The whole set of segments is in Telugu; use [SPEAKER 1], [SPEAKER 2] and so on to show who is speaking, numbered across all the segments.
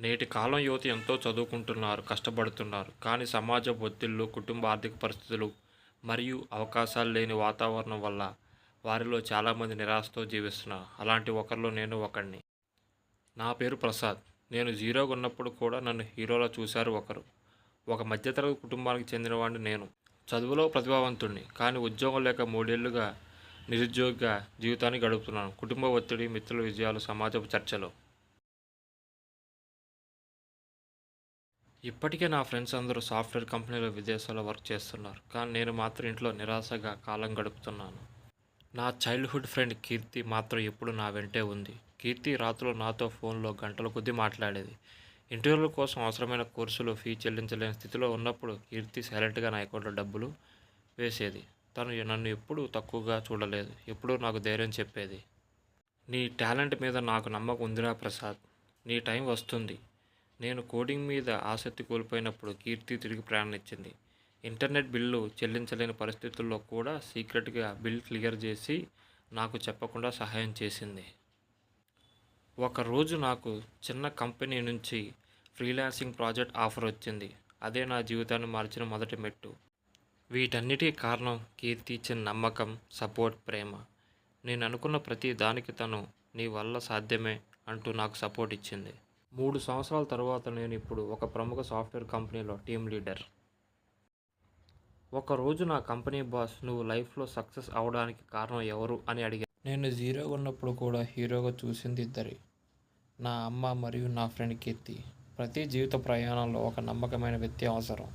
[SPEAKER 1] నేటి కాలం యువత ఎంతో చదువుకుంటున్నారు కష్టపడుతున్నారు. కానీ సమాజ ఒత్తిళ్ళు కుటుంబ ఆర్థిక పరిస్థితులు మరియు అవకాశాలు లేని వాతావరణం వల్ల వారిలో చాలామంది నిరాశతో జీవిస్తున్నారు. అలాంటి ఒకరిలో నేను ఒకడిని నా పేరు ప్రసాద్. నేను జీరోగా ఉన్నప్పుడు కూడా నన్ను హీరోలా చూశారు ఒకరు. ఒక మధ్యతరగతి కుటుంబానికి చెందినవాడిని నేను. చదువులో ప్రతిభావంతుడిని కానీ ఉద్యోగం లేక మూడేళ్ళుగా నిరుద్యోగిగా జీవితాన్ని గడుపుతున్నాను. కుటుంబ ఒత్తిడి మిత్రుల విజయాలు సమాజపు చర్చలు. ఇప్పటికే నా ఫ్రెండ్స్ అందరూ సాఫ్ట్వేర్ కంపెనీలో విదేశాల్లో వర్క్ చేస్తున్నారు. కానీ నేను మాత్రం ఇంట్లో నిరాశగా కాలం గడుపుతున్నాను. నా చైల్డ్హుడ్ ఫ్రెండ్ కీర్తి మాత్రం ఎప్పుడు నా వెంటే ఉంది. కీర్తి రాత్రులు నాతో ఫోన్లో గంటల కొద్దీ మాట్లాడేది. ఇంటర్వ్యూల కోసం అవసరమైన కోర్సులు ఫీ చెల్లించలేని స్థితిలో ఉన్నప్పుడు కీర్తి సైలెంట్గా నా అకౌంట్లో డబ్బులు వేసేది. తను నన్ను ఎప్పుడూ తక్కువగా చూడలేదు. ఎప్పుడూ నాకు ధైర్యం చెప్పేది. నీ టాలెంట్ మీద నాకు నమ్మకం ఉందిరా ప్రసాద్. నీ టైం వస్తుంది. నేను కోడింగ్ మీద ఆసక్తి కోల్పోయినప్పుడు కీర్తి తిరిగి ప్రయాణించింది. ఇంటర్నెట్ బిల్లు చెల్లించలేని పరిస్థితుల్లో కూడా సీక్రెట్గా బిల్ క్లియర్ చేసి నాకు చెప్పకుండా సహాయం చేసింది. ఒకరోజు నాకు చిన్న కంపెనీ నుంచి ఫ్రీలాన్సింగ్ ప్రాజెక్ట్ ఆఫర్ వచ్చింది. అదే నా జీవితాన్ని మార్చిన మొదటి మెట్టు. వీటన్నిటికీ కారణం కీర్తి ఇచ్చిన నమ్మకం సపోర్ట్ ప్రేమ. నేను అనుకున్న ప్రతి దానికి తను నీ వల్ల సాధ్యమే అంటూ నాకు సపోర్ట్ ఇచ్చింది. మూడు సంవత్సరాల తర్వాత నేను ఇప్పుడు ఒక ప్రముఖ సాఫ్ట్వేర్ కంపెనీలో టీం లీడర్. ఒకరోజు నా కంపెనీ బాస్ నువ్వు లైఫ్లో సక్సెస్ అవడానికి కారణం ఎవరు? అని అడిగాను నేను జీరోగా ఉన్నప్పుడు కూడా హీరోగా చూసింది ఇద్దరి నా అమ్మ మరియు నా ఫ్రెండ్ కీర్తి. ప్రతి జీవిత ప్రయాణంలో ఒక నమ్మకమైన వ్యక్తి అవసరం.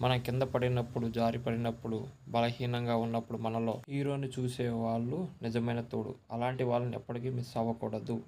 [SPEAKER 1] మనం కింద పడినప్పుడు జారి పడినప్పుడు బలహీనంగా ఉన్నప్పుడు మనలో హీరోని చూసే వాళ్ళు నిజమైన తోడు. అలాంటి వాళ్ళని ఎప్పటికీ మిస్ అవ్వకూడదు.